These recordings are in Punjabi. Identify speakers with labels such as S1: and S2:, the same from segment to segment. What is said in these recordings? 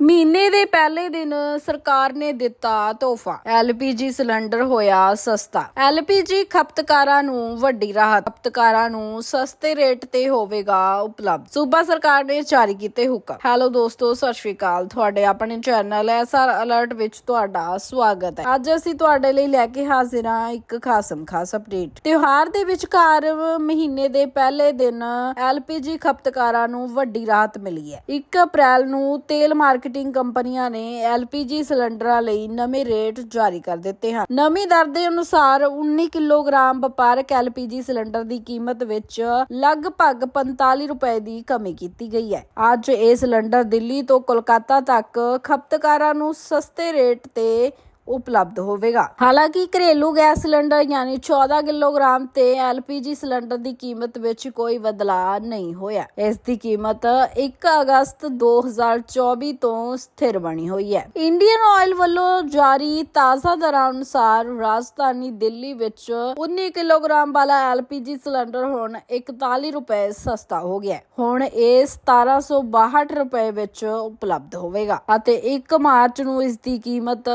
S1: ਮਹੀਨੇ ਦੇ ਪਹਿਲੇ ਦਿਨ ਸਰਕਾਰ ਨੇ ਦਿੱਤਾ ਤੋਹਫਾ। ਐਲਪੀਜੀ ਸਿਲੰਡਰ ਹੋਇਆ ਸਸਤਾ। ਐਲਪੀਜੀ ਖਪਤਕਾਰਾਂ ਨੂੰ ਵੱਡੀ ਰਾਹਤ। ਖਪਤਕਾਰਾਂ ਨੂੰ ਸਸਤੇ ਰੇਟ ਤੇ ਹੋਵੇਗਾ ਉਪਲਬਧ। ਸੂਬਾ ਸਰਕਾਰ ਨੇ ਜਾਰੀ ਕੀਤੇ ਹੁਕਮ। ਹੈਲੋ ਦੋਸਤੋ, ਸਤਿ ਸ਼੍ਰੀ ਅਕਾਲ। ਤੁਹਾਡੇ ਆਪਣੇ ਚੈਨਲ ਐਸਆਰ ਅਲਰਟ ਵਿੱਚ ਤੁਹਾਡਾ ਸਵਾਗਤ ਹੈ। ਅੱਜ ਅਸੀਂ ਤੁਹਾਡੇ ਲਈ ਲੈ ਕੇ ਹਾਜ਼ਰ ਹਾਂ ਇੱਕ ਖਾਸਮ ਖਾਸ ਅਪਡੇਟ। ਤਿਉਹਾਰ ਦੇ ਵਿਚਕਾਰ ਮਹੀਨੇ ਦੇ ਪਹਿਲੇ ਦਿਨ ਐਲਪੀਜੀ ਖਪਤਕਾਰਾਂ ਨੂੰ ਵੱਡੀ ਰਾਹਤ ਮਿਲੀ ਹੈ। 1 ਅਪ੍ਰੈਲ ਨੂੰ ਤੇਲ ਮਾਰਕੀਟਿੰਗ ਕੰਪਨੀਆਂ ਨੇ ਐਲਪੀਜੀ ਸਿਲੰਡਰਾਂ ਲਈ ਨਵੇਂ ਰੇਟ ਜਾਰੀ ਕਰ ਦਿੱਤੇ ਹਨ। ਨਵੀਂ ਦਰ ਦੇ ਅਨੁਸਾਰ 19 ਕਿਲੋਗ੍ਰਾਮ ਵਪਾਰਕ ਐਲਪੀਜੀ ਸਿਲੰਡਰ ਦੀ ਕੀਮਤ ਵਿੱਚ ਲਗਭਗ 45 ਰੁਪਏ ਦੀ ਕਮੀ ਕੀਤੀ ਗਈ ਹੈ। ਅੱਜ ਇਹ ਸਿਲੰਡਰ ਦਿੱਲੀ ਤੋਂ ਕੋਲਕਾਤਾ ਤੱਕ ਖਪਤਕਾਰਾਂ ਨੂੰ ਸਸਤੇ ਰੇਟ ਤੇ ਉਪਲਬਧ ਹੋਵੇਗਾ। ਹਾਲਾਂਕਿ ਘਰੇਲੂ ਗੈਸ ਸਿਲੰਡਰ ਯਾਨੀ 14 ਕਿਲੋਗ੍ਰਾਮ ਤੇ ਐਲਪੀਜੀ ਸਿਲੰਡਰ ਦੀ ਕੀਮਤ ਵਿੱਚ ਕੋਈ ਬਦਲਾਅ ਨਹੀਂ ਹੋਇਆ। ਇਸ ਦੀ ਕੀਮਤ 1 ਅਗਸਤ 2024 ਤੋਂ ਸਥਿਰ ਬਣੀ ਹੋਈ ਹੈ। ਇੰਡੀਅਨ ਆਇਲ ਵੱਲੋਂ ਜਾਰੀ ਤਾਜ਼ਾ ਦਰਾਂ ਅਨੁਸਾਰ ਰਾਜਧਾਨੀ ਦਿੱਲੀ ਵਿੱਚ 19 ਕਿਲੋਗ੍ਰਾਮ ਵਾਲਾ ਐਲਪੀਜੀ ਸਿਲੰਡਰ ਹੁਣ 41 ਰੁਪਏ ਸਸਤਾ ਹੋ ਗਿਆ ਹੁਣ ਇਹ 1762 ਰੁਪਏ ਵਿੱਚ ਉਪਲਬਧ ਹੋਵੇਗਾ ਅਤੇ 1 ਮਾਰਚ ਨੂੰ ਇਸ ਦੀ ਕੀਮਤ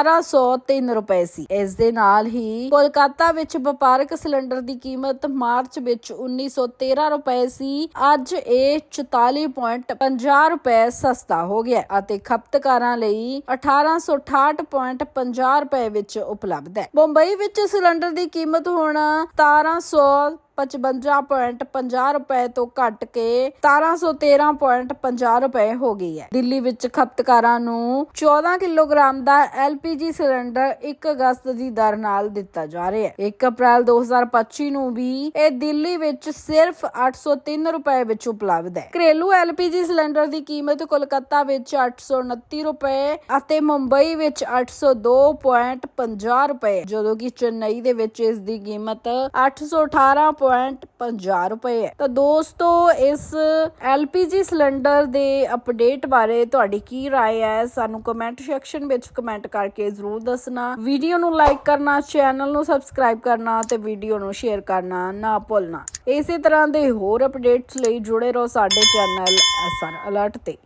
S1: 1803 ਰੁਪਏ ਸੀ। ਇਸ ਦੇ ਨਾਲ ਹੀ ਕੋਲਕਾਤਾ ਵਿੱਚ ਵਪਾਰਕ ਸਿਲੰਡਰ ਦੀ ਕੀਮਤ ਮਾਰਚ ਵਿੱਚ 1913 ਰੁਪਏ ਸੀ। ਅੱਜ ਇਹ 44.50 ਰੁਪਏ ਸਸਤਾ ਹੋ ਗਿਆ ਅਤੇ ਖਪਤਕਾਰਾਂ ਲਈ 1868.50 ਰੁਪਏ ਵਿੱਚ ਉਪਲਬਧ ਹੈ। ਮੁੰਬਈ ਵਿੱਚ ਸਿਲੰਡਰ ਦੀ ਕੀਮਤ ਹੁਣ 1700 55.50 ਰੁਪਏ ਤੋਂ ਘਟ ਕੇ 1713.50 ਰੁਪਏ ਹੋ ਗਈ ਹੈ। ਦਿੱਲੀ ਵਿੱਚ ਖਪਤਕਾਰਾਂ ਨੂੰ 14 ਕਿਲੋਗ੍ਰਾਮ ਦਾ LPG ਸਿਲੰਡਰ 1 ਅਗਸਤ ਦੀ ਦਰ ਨਾਲ ਦਿੱਤਾ ਜਾ ਰਿਹਾ ਹੈ। 1 ਅਪ੍ਰੈਲ 2025 ਨੂੰ ਵੀ ਇਹ ਦਿੱਲੀ ਵਿੱਚ ਸਿਰਫ 803 ਰੁਪਏ ਵਿੱਚ ਉਪਲਬਧ ਹੈ। ਘਰੇਲੂ LPG ਸਿਲੰਡਰ ਦੀ ਕੀਮਤ ਕੋਲਕਾਤਾ ਵਿੱਚ 829 ਰੁਪਏ ਅਤੇ ਮੁੰਬਈ ਵਿੱਚ 802.50 ਰੁਪਏ, ਜਦੋਂ ਕਿ ਚੇਨਈ ਦੇ ਵਿੱਚ ਇਸ ਦੀ ਕੀਮਤ 818.50 ਰੁਪਏ ਹੈ ਤਾਂ ਦੋਸਤੋ ਇਸ LPG ਸਿਲੰਡਰ ਦੇ ਅਪਡੇਟ ਬਾਰੇ ਤੁਹਾਡੀ ਕੀ رائے ਹੈ ਸਾਨੂੰ ਕਮੈਂਟ ਸੈਕਸ਼ਨ ਵਿੱਚ ਕਮੈਂਟ ਕਰਕੇ ਜ਼ਰੂਰ ਦੱਸਣਾ ਵੀਡੀਓ ਨੂੰ ਲਾਈਕ ਕਰਨਾ ਚੈਨਲ ਨੂੰ ਸਬਸਕ੍ਰਾਈਬ ਕਰਨਾ ਤੇ ਵੀਡੀਓ ਨੂੰ ਸ਼ੇਅਰ ਕਰਨਾ ਨਾ ਭੁੱਲਣਾ ਇਸੇ ਤਰ੍ਹਾਂ ਦੇ ਹੋਰ ਅਪਡੇਟਸ ਲਈ ਜੁੜੇ ਰਹੋ ਸਾਡੇ ਚੈਨਲ ਐਸਆਰ ਅਲਰਟ ਤੇ